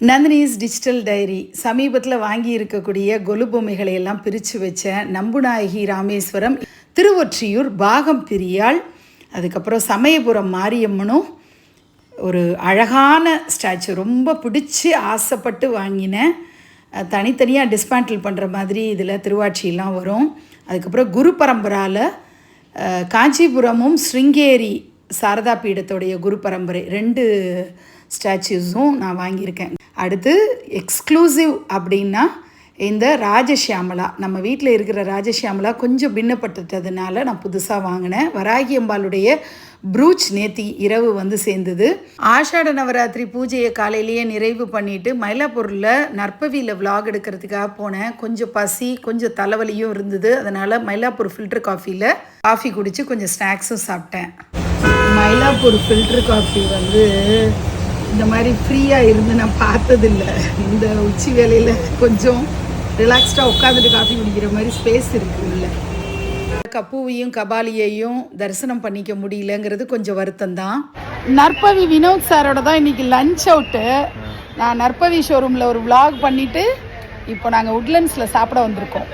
Nandini's digital diary சமீபத்தில் வாங்கி இருக்கக்கூடிய கொலு பொம்மைகளை எல்லாம் பிரித்து வச்ச நம்புநாயகி ராமேஸ்வரம் திருவொற்றியூர் பாகம் பிரியாள் அதுக்கப்புறம் சமயபுரம் மாரியம்மனும் ஒரு அழகான ஸ்டாச்சு ரொம்ப பிடிச்சி ஆசைப்பட்டு வாங்கினேன் தனித்தனியாக டிஸ்மேண்டில் பண்ணுற மாதிரி இதில் திருவாட்சியெல்லாம் வரும். அதுக்கப்புறம் குரு பரம்பராவில் காஞ்சிபுரமும் ஸ்ருங்கேரி சாரதா பீடத்துடைய குரு பரம்பரை ரெண்டு ஸ்டாச்சுஸும் நான் வாங்கியிருக்கேன். அடுத்து எக்ஸ்க்ளூசிவ் அப்படின்னா இந்த ராஜஷியாமலா நம்ம வீட்டில் இருக்கிற ராஜஷியாமலா கொஞ்சம் பின்னப்பட்டதுனால நான் புதுசாக வாங்கினேன். வராகி அம்பாளுடைய ப்ரூச் நேத்தி இரவு வந்து சேர்ந்தது. ஆஷாட நவராத்திரி பூஜையை காலையிலேயே நிறைவு பண்ணிட்டு மயிலாப்பூரில் நற்பவியில் விலாக் எடுக்கிறதுக்காக போனேன். கொஞ்சம் பசி கொஞ்சம் தலைவலியும் இருந்தது. அதனால் மயிலாப்பூர் ஃபில்டர் காஃபியில் காஃபி குடித்து கொஞ்சம் ஸ்நாக்ஸும் சாப்பிட்டேன். மயிலாப்பூர் ஃபில்டர் காஃபி வந்து இந்த மாதிரி ஃப்ரீயாக இருந்து நான் பார்த்ததில்ல. இந்த உச்சி வேலையில் கொஞ்சம் ரிலாக்ஸ்டாக உட்காந்துட்டு காஃபி குடிக்கிற மாதிரி ஸ்பேஸ் இருக்குது உள்ள. கப்புவையும் கபாலியையும் தரிசனம் பண்ணிக்க முடியலங்கிறது கொஞ்சம் வருத்தம் தான் நற்பவி வினோத் சாரோட தான் இன்னைக்கு லஞ்ச் அவுட்டு நான் நற்பவி ஷோரூமில் ஒரு vlog பண்ணிவிட்டு இப்போ நாங்கள் உட்லண்ட்ஸில் சாப்பிட வந்திருக்கோம்.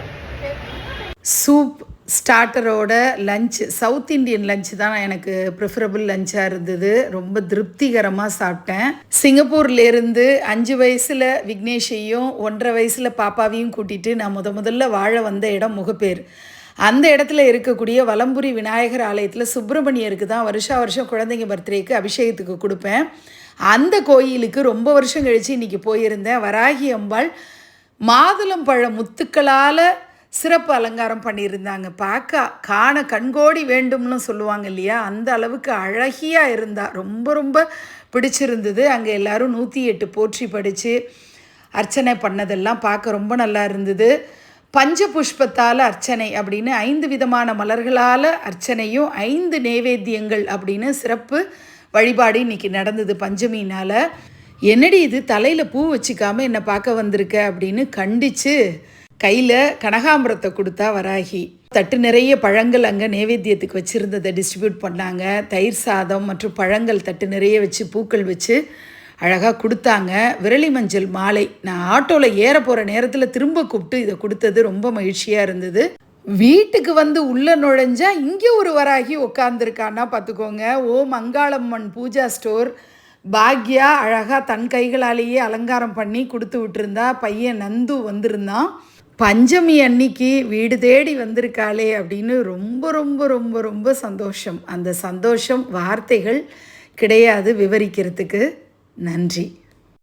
சூப் ஸ்டார்டரோட லஞ்சு சவுத் இண்டியன் லஞ்சு தான் எனக்கு ப்ரிஃபரபிள் லஞ்சாக இருந்தது. ரொம்ப திருப்திகரமாக சாப்பிட்டேன். சிங்கப்பூர்லேருந்து அஞ்சு வயசில் விக்னேஷையும் ஒன்றரை வயசில் பாப்பாவையும் கூட்டிகிட்டு நான் முத முதல்ல வாழ வந்த இடம் முகப்பேர். அந்த இடத்துல இருக்கக்கூடிய வலம்புரி விநாயகர் ஆலயத்தில் சுப்பிரமணியருக்கு தான் வருஷா வருஷம் குழந்தைங்க பர்த்டேக்கு அபிஷேகத்துக்கு கொடுப்பேன். அந்த கோயிலுக்கு ரொம்ப வருஷம் கழித்து இன்றைக்கி போயிருந்தேன். வராகி அம்பாள் மாதுளம் பழ முத்துக்களால் சிறப்பு அலங்காரம் பண்ணியிருந்தாங்க. பார்க்க காண கண்கோடி வேண்டும்னு சொல்லுவாங்க இல்லையா? அந்த அளவுக்கு அழகியாக இருந்தா ரொம்ப ரொம்ப பிடிச்சிருந்தது. அங்கே எல்லோரும் நூற்றி எட்டு போற்றி படித்து அர்ச்சனை பண்ணதெல்லாம் பார்க்க ரொம்ப நல்லா இருந்தது. பஞ்ச புஷ்பத்தால் அர்ச்சனை அப்படின்னு ஐந்து விதமான மலர்களால் அர்ச்சனையும் ஐந்து நைவேத்தியங்கள் அப்படின்னு சிறப்பு வழிபாடு இன்றைக்கி நடந்தது பஞ்சமினால். என்னடி இது? தலையில் பூ வச்சுக்காமல் என்னை பார்க்க வந்திருக்க அப்படின்னு கண்டித்து கையில் கனகாம்பரத்தை கொடுத்தா வராகி. தட்டு நிறைய பழங்கள் அங்கே நைவேத்தியத்துக்கு வச்சுருந்ததை டிஸ்ட்ரிபியூட் பண்ணாங்க. தயிர் சாதம் மற்றும் பழங்கள் தட்டு நிறைய வச்சு பூக்கள் வச்சு அழகாக கொடுத்தாங்க. விரலி மஞ்சள் மாலை. நான் ஆட்டோவில் ஏற போகிற நேரத்தில் திரும்ப கூப்பிட்டு இதை கொடுத்தது ரொம்ப மகிழ்ச்சியாக இருந்தது. வீட்டுக்கு வந்து உள்ள நுழைஞ்சா இங்கே ஒரு வராகி உட்காந்துருக்கான்னா பார்த்துக்கோங்க ஓ மங்காளம்மன் பூஜா ஸ்டோர். பாக்யா அழகாக தன் கைகளாலேயே அலங்காரம் பண்ணி கொடுத்து விட்டுருந்தா. பையன் நந்து வந்திருந்தான். பஞ்சமி அன்னைக்கு வீடு தேடி வந்திருக்காளே அப்படின்னு ரொம்ப ரொம்ப ரொம்ப ரொம்ப சந்தோஷம். அந்த சந்தோஷம் வார்த்தைகள் கிடையாது விவரிக்கிறதுக்கு. நன்றி.